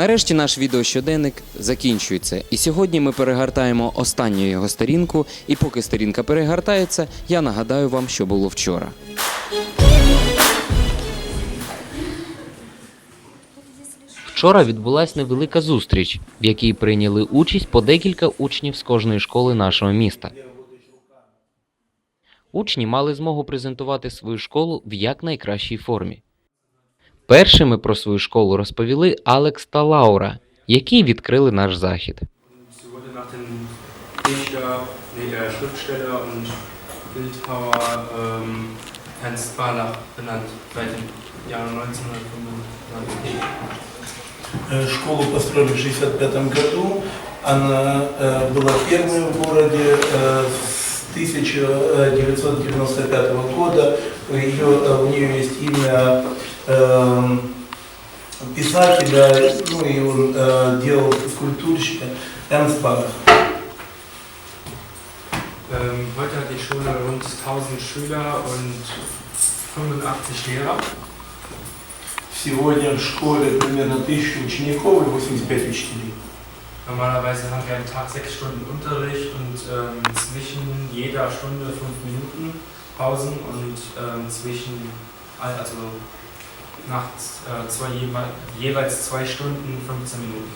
Нарешті наш відеощоденник закінчується, і сьогодні ми перегортаємо останню його сторінку. І поки сторінка перегортається, я нагадаю вам, що було вчора. Вчора відбулася невелика зустріч, в якій прийняли участь по декілька учнів з кожної школи нашого міста. Учні мали змогу презентувати свою школу в якнайкращій формі. Першими про свою школу розповіли Алекс та Лаура, які відкрили наш захід. Sie wurde nach dem Dichter, nee, äh, Schriftsteller und Bildhauer ähm, Ernst Barlach benannt, seit dem Jahr 1995. Э, Школу построили в 1965 году. Она э, была первой в городе э, с 1995 года. Ее, э, у нее есть имя э, писателя, ну и он э, делал скульптурщика Эрнст Барах. Ähm, heute hat die Schule rund 1000 Schüler und 85 Lehrer. Сегодня в школе примерно 1000 учеников и 85 учителей. Normalerweise haben wir am Tag sechs Stunden Unterricht und ähm, zwischen jeder Stunde fünf Minuten Pausen und ähm, zwischen, also nachts äh, zwei, jewe- jeweils zwei Stunden 15 Minuten.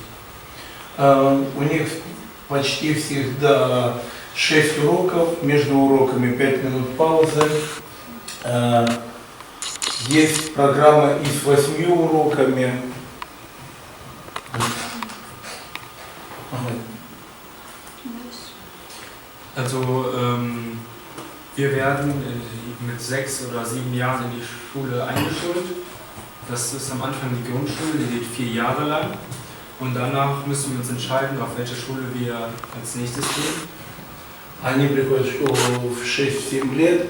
Э, У них почти всегда 6 уроков, между уроками 5 минут паузы. Э, Есть программа и с 8 уроками. Also ähm, wir werden äh, mit sechs oder sieben Jahren in die Schule eingeschult. Das ist am Anfang die Grundschule, die geht vier Jahre lang. Und danach müssen wir uns entscheiden, auf welche Schule wir als nächstes gehen. Они приходят в школу в 6-7 лет,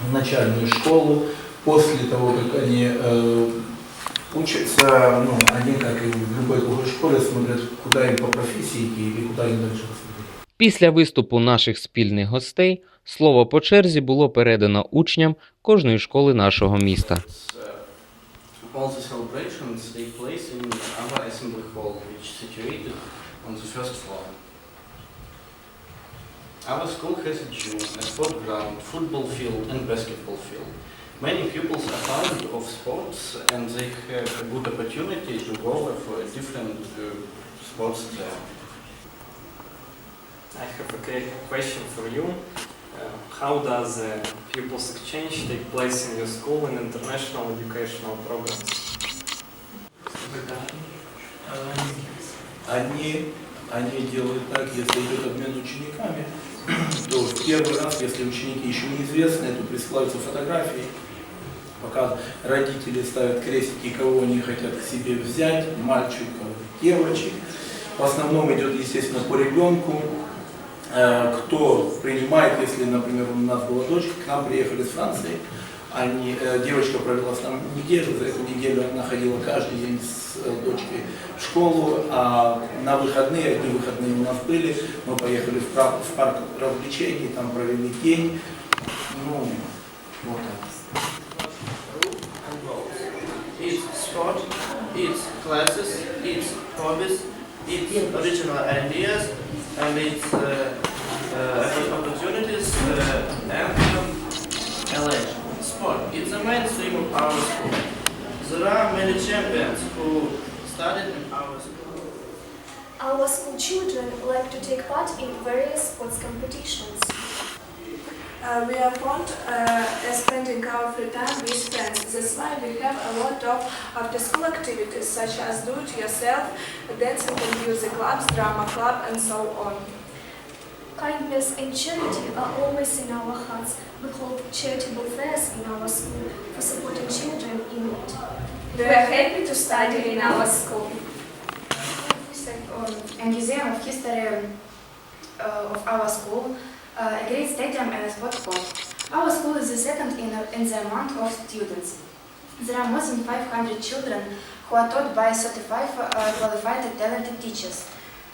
в начальную школу. После того, как они э, учатся, ну, они, как и в любой другой школе, смотрят, куда им по профессии идти или куда им дальше поступить. Після виступу наших спільних гостей слово по черзі було передано учням кожної школи нашого міста. Uh, all the celebrations take place in our assembly hall, which is situated on the first floor. Our school has a gym, a sport ground, football field and basketball field. Many pupils are fond of sports and they have a good opportunity to go for different uh, sports there. I have a que- question for you. Uh, how does uh, pupils exchange take place in your school in international educational programs? Они, они делают так, если идет обмен учениками, то в первый раз, если ученики еще неизвестны, то присылаются фотографии, пока родители ставят крестики, кого они хотят к себе взять, мальчиков, девочек. В основном идет, естественно, по ребенку, кто принимает, если, например, у нас была дочка, к нам приехали с Франции, они, э, девочка провела с нами неделю, за эту неделю она ходила каждый день с э, дочкой в школу, а на выходные, одни выходные у нас были, мы поехали в, пра- в парк развлечений, там провели день, ну, вот так. It's sport, it's classes, it's hobbies, it's original ideas, and it's uh, uh, opportunities uh, and elation. Sport, it's the mainstream of our school. There are many champions who studied in our school. Our school children like to take part in various sports competitions. Uh, we are fond uh, spending our free time with friends. That's why we have a lot of after-school activities such as do-it-yourself, dancing and music clubs, drama club, and so on. Kindness and charity are always in our hearts. We hold charitable fairs in our school for supporting children in need. We are happy to study in our school. a museum of history uh, of our school, uh, a great stadium and a sports court. Our school is the second in, in the amount of students. There are more than 500 children who are taught by 35 uh, qualified and talented teachers.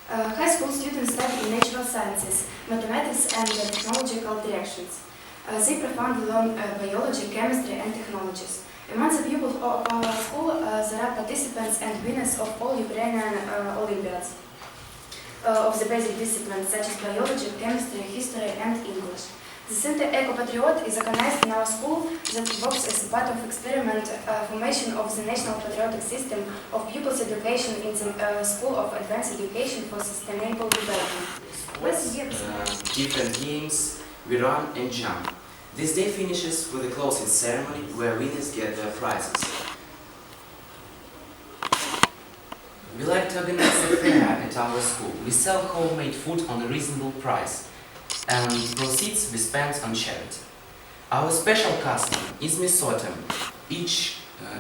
Uh, high school students study in natural sciences, mathematics and technological directions. Uh, they profoundly learn uh, biology, chemistry and technologies. Among the pupils of our school, uh, there are participants and winners of all Ukrainian uh, Olympiads of the basic disciplines such as biology, chemistry, history, and English. The Center Eco Patriot is organized in our school that works as a part of experiment uh, formation of the national patriotic system of pupils education in the uh, School of Advanced Education for Sustainable Development. Let's uh, different games, we run and jump. This day finishes with a closing ceremony where winners get their prizes. We like to organize a fair at our school. We sell homemade food on a reasonable price and proceeds we spend on charity. Our special customer is Miss Autumn. Each, uh,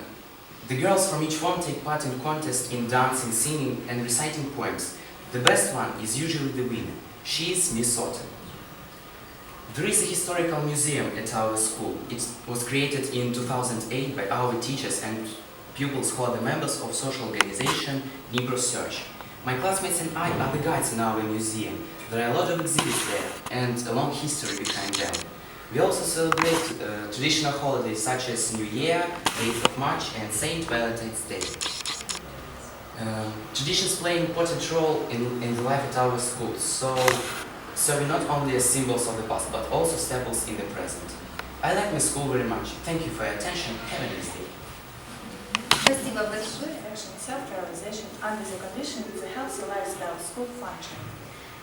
the girls from each one take part in contest in dancing, singing and reciting poems. The best one is usually the winner. She is Miss Autumn. There is a historical museum at our school. It was created in 2008 by our teachers and pupils who are the members of social organization Negro Search. My classmates and I are the guides in our museum. There are a lot of exhibits there and a long history behind them. We also celebrate uh, traditional holidays such as New Year, 8th of March and Saint Valentine's Day. Uh, traditions play an important role in, in the life at our schools, so serving not only as symbols of the past, but also staples in the present. I like my school very much. Thank you for your attention. Have a nice day. Спасибо большое. action self-realization under the condition of the healthy lifestyle school function.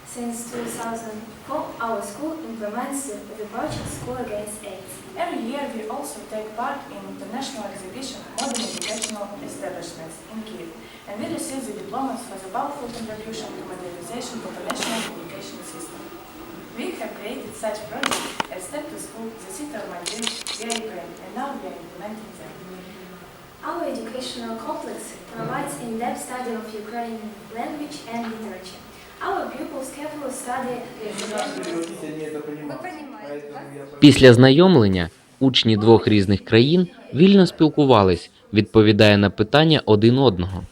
Since 2004, our school implements the the project School Against AIDS. Every year we also take part in international exhibition Modern Educational Establishments in Kiev and we receive the diplomas for the powerful contribution to modernization of the national education system. We have created such projects as Step to School, the City of my dreams, We Are Ukraine, and now we are implementing them. Our educational complex provides in-depth study of Ukrainian language and literature. Our pupils carefully study Они это понимают. Поэтому я Після знайомлення учні двох різних країн вільно спілкувались, відповідає на питання один одного.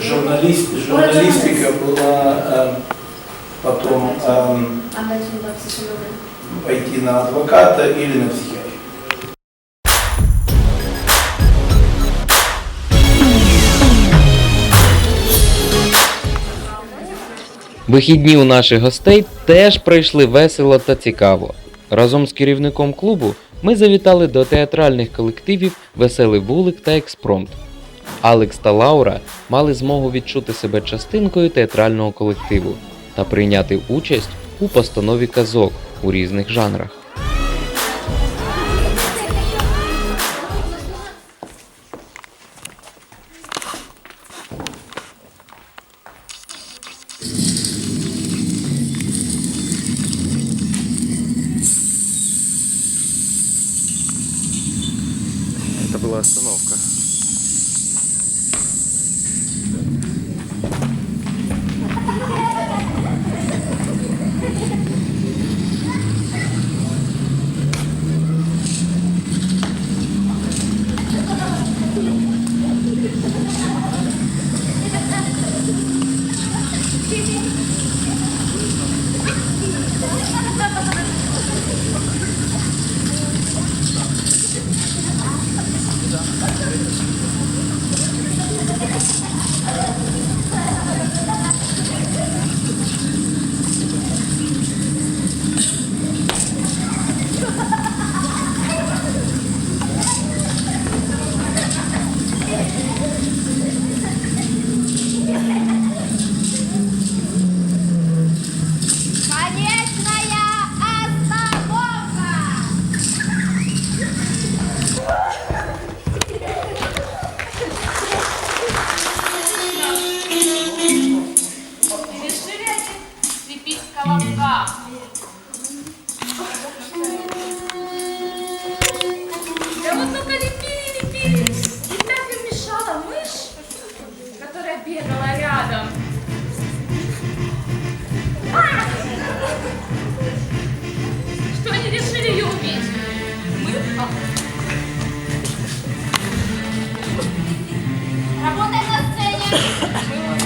Журналист, журналистика была э, потом эм, Anwältin oder Psychologin. пойти на адвоката или на психиатра. Вихідні у наших гостей теж пройшли весело та цікаво. Разом з керівником клубу ми завітали до театральних колективів Веселий вулик та Експромт. Алекс та Лаура мали змогу відчути себе частинкою театрального колективу та прийняти участь у постанові казок у різних жанрах.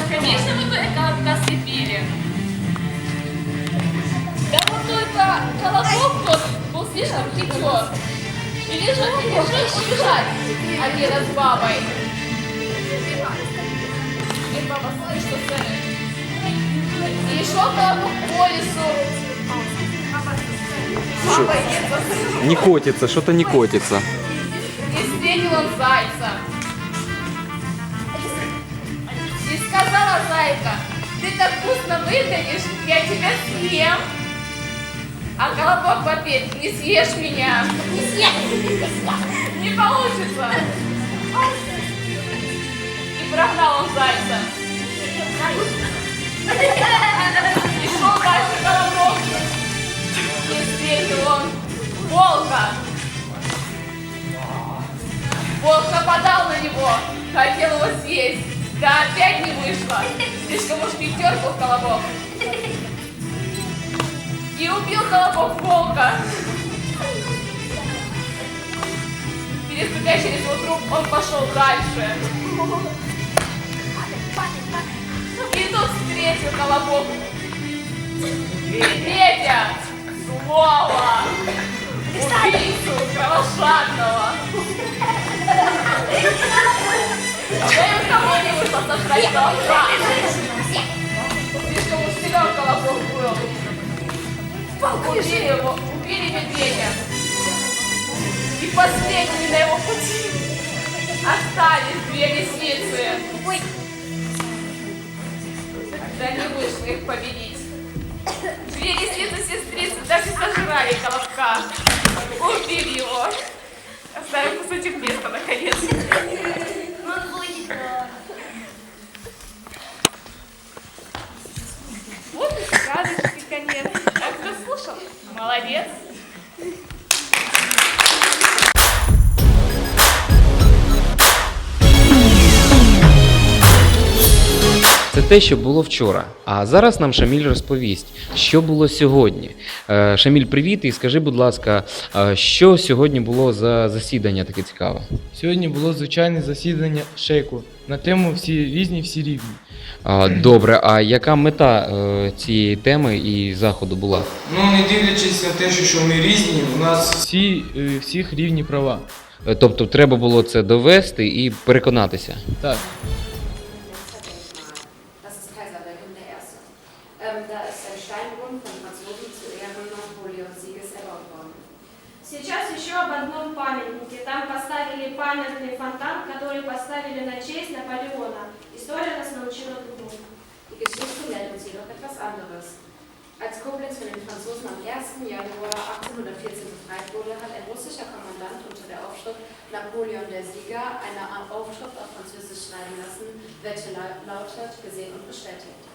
Конечно, мы бы колобка слепили. Да вот только колобок тот был слишком хитер. И решил, и решил убежать от деда с бабой. И баба смотрит, что. И шел колобок по лесу. Баба сыном. Не котится, что-то не котится. И встретил он зайца. Сказала зайка, ты так вкусно выглядишь, я тебя съем. А колобок в ответ, не съешь меня. Не съешь. Не получится. И прогнал он зайца. И шел дальше колобок. И встретил он волка. Волк нападал на него, хотел его съесть. Да опять не вышло. Слишком уж хитер был колобок. И убил колобок волка. Переступая через его труп, он пошел дальше. И тут встретил колобок медведя, злого, убийцу кровожадного. Да и у кого не вышло сожрать колобка. Слишком уж силен колобок был. Убили его, убили медведя. И последними на его пути остались две лисицы. Да не вышло их победить. Две лисицы-сестрицы даже сожрали колобка. Убили его. Оставив кусочек места, наконец. Вот и сказочный конец. А кто слушал? Молодец. Це те, що було вчора. А зараз нам Шаміль розповість, що було сьогодні. Е, Шаміль, привіт, і скажи, будь ласка, е, що сьогодні було за засідання таке цікаве? Сьогодні було звичайне засідання шейку на тему всі різні, всі рівні. Добре, а яка мета е, цієї теми і заходу була? Ну, не дивлячись на те, що ми різні, у нас всі, всіх рівні права. Тобто треба було це довести і переконатися. Так. Koblenz von den Franzosen am 1. Januar 1814 befreit wurde, hat ein russischer Kommandant unter der Aufschrift Napoleon der Sieger eine Aufschrift auf Französisch schreiben lassen, welche lau- lautet gesehen und bestätigt.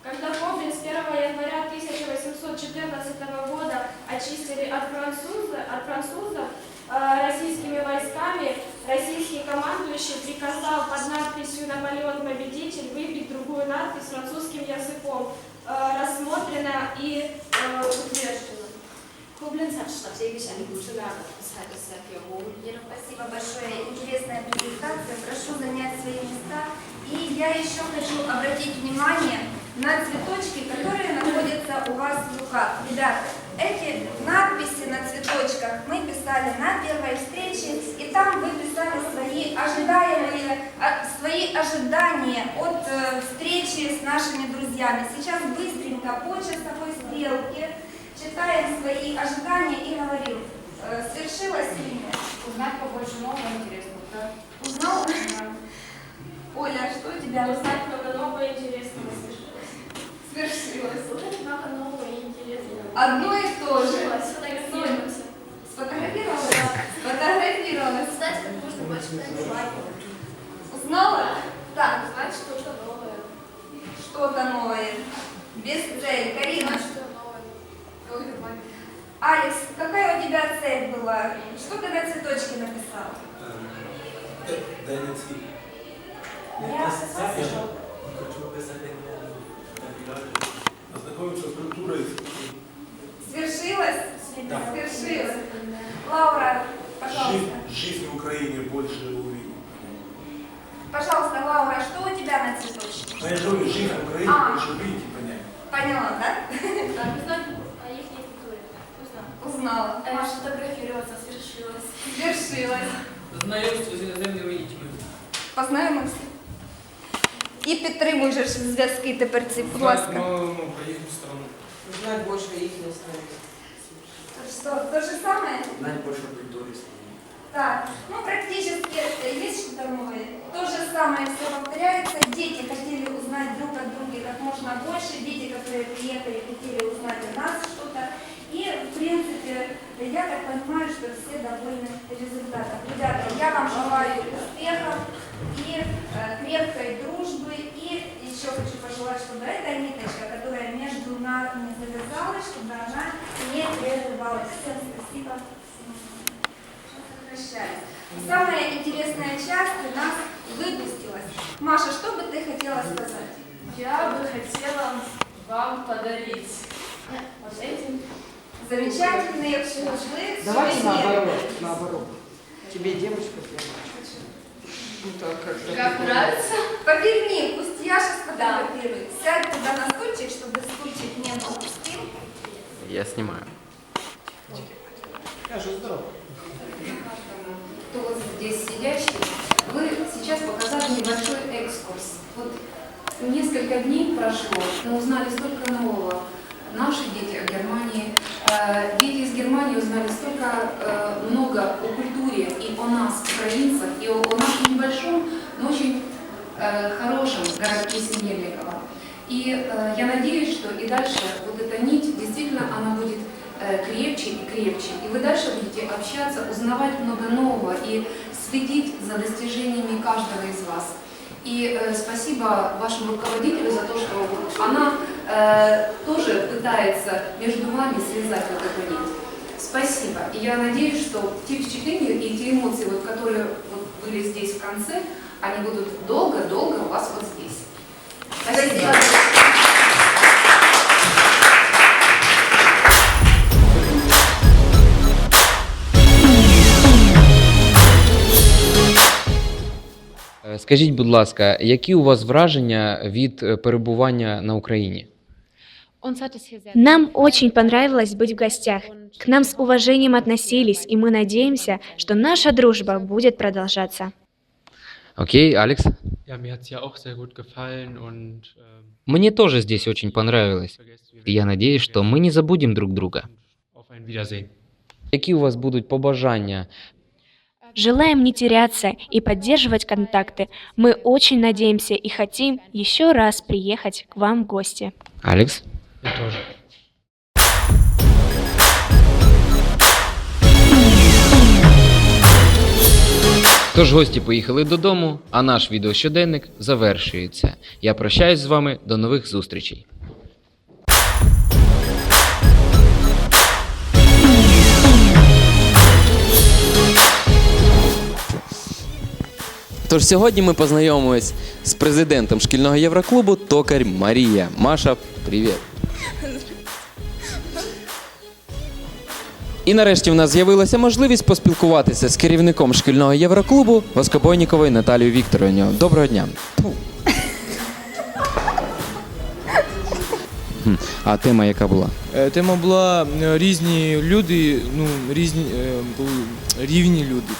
Когда Кобленц 1 января 1814 года очистили от французов, от французов э, российскими войсками, российский командующий приказал под надписью «Наполеон Победитель» выбить другую надпись французским языком. Э, рассмотрено и э, утверждено. Koblenz hat strategisch eine gute Lage. Der für Rom jedoch bei Спасибо большое. Интересная презентация. Прошу занять свои места. И я еще хочу обратить внимание на цветочки, которые находятся у вас в руках. Ребята, эти надписи на цветочках мы писали на первой встрече, и там вы писали свои ожидаемые, а, свои ожидания от э, встречи с нашими друзьями. Сейчас быстренько по часовой стрелке читаем свои ожидания и говорим, э, свершилось или нет. Узнать побольше нового интересного, да? Узнал? Оля, что у тебя? Узнать много нового интересного свершилось. Свершилось. Узнать много нового и интересного. Одно и то же. Сфотографироваться. Сфотографировалась? Сфотографировалась. Узнать как можно больше информации. Узнала? Так, Узнать что-то новое. что-то новое. Без цели. Карина, что новое. Алекс, какая у тебя цель была? Что ты на цветочке написал? Я Ознакомиться с культурой. Свершилось? Да. Свершилось. Лаура, пожалуйста. Жизнь, жизнь в Украине больше увидеть. Пожалуйста, Лаура, что у тебя на цветочке? Но я же говорю, жизнь в Украине, А. вы же видите, понятно. Поняла, да? А их не культуре. Узнала. Маша фотографироваться свершилось. Свершилось. Знайомство з іноземними дітьми. Познаємося. І підтримуєш же ж зв'язки тепер ці, будь ласка. Ну, ну, про їхню сторону. Знать більше їхньої страни. Что, то же самое? Знать більше культури страни. Так, ну практически э, есть что-то новое. То же самое все повторяется. Дети хотели узнать друг от друга как можно больше. Дети, которые приехали, хотели узнать о нас что-то. И, в принципе, я так понимаю, что все довольны результатом. Ребята, я вам желаю успехов и э, крепкой дружбы. И еще хочу пожелать, чтобы эта ниточка, которая между нами завязалась, чтобы она не прерывалась. Всем спасибо. Сокращались. Самая интересная часть у нас выпустилась. Маша, что бы ты хотела сказать? Я бы хотела вам подарить вот этим. Замечательные. Давайте сувениры. наоборот, наоборот. Тебе девочка. Ну так как-то. Как нравится? Поверни, пусть Яша сфотографирует. Сядь туда на стульчик, чтобы стульчик не был пустым. Я знімаю. Кажу, здорово. Здесь сидящий, вы сейчас показали небольшой экскурс. Вот несколько дней прошло, мы узнали столько нового. Наши дети о Германии, э, дети из Германии узнали столько э, много о культуре и о нас, украинцах, и о, о нашем небольшом, но очень э, хорошем городке Синельниково. И э, я надеюсь, что и дальше вот эта нить, действительно, она будет крепче и крепче. И вы дальше будете общаться, узнавать много нового и следить за достижениями каждого из вас. И э, спасибо вашему руководителю за то, что она э, тоже пытается между вами связать вот эту нить. Спасибо. И я надеюсь, что те впечатления и те эмоции, вот, которые вот были здесь в конце, они будут долго-долго у Скажіть, будь ласка, які у вас враження від е, перебування на Україні? Нам очень понравилось быть в гостях. К нам с уважением относились, и мы надеемся, что наша дружба будет продолжаться. Окей, Алекс? Ja, mir hat es ja auch sehr gut gefallen und ähm, Мне тоже здесь очень понравилось. И я надеюсь, что мы не забудем друг друга. auf ein Wiedersehen. Які у вас будуть побажання? Желаем не теряться и поддерживать контакты. Мы очень надеемся и хотим еще раз приехать к вам в гости. Алекс? Я тоже. Тож гості поїхали додому, а наш відеощоденник завершується. Я прощаюсь з вами до нових зустрічей. Тож сьогодні ми познайомимось з президентом шкільного євроклубу Токар Марія. Маша, привіт. І нарешті в нас з'явилася можливість поспілкуватися з керівником шкільного євроклубу Воскобойніковою Наталією Вікторовною. Доброго дня. А тема яка була? Е, Тема була е, різні люди, ну, різні е, рівні люди.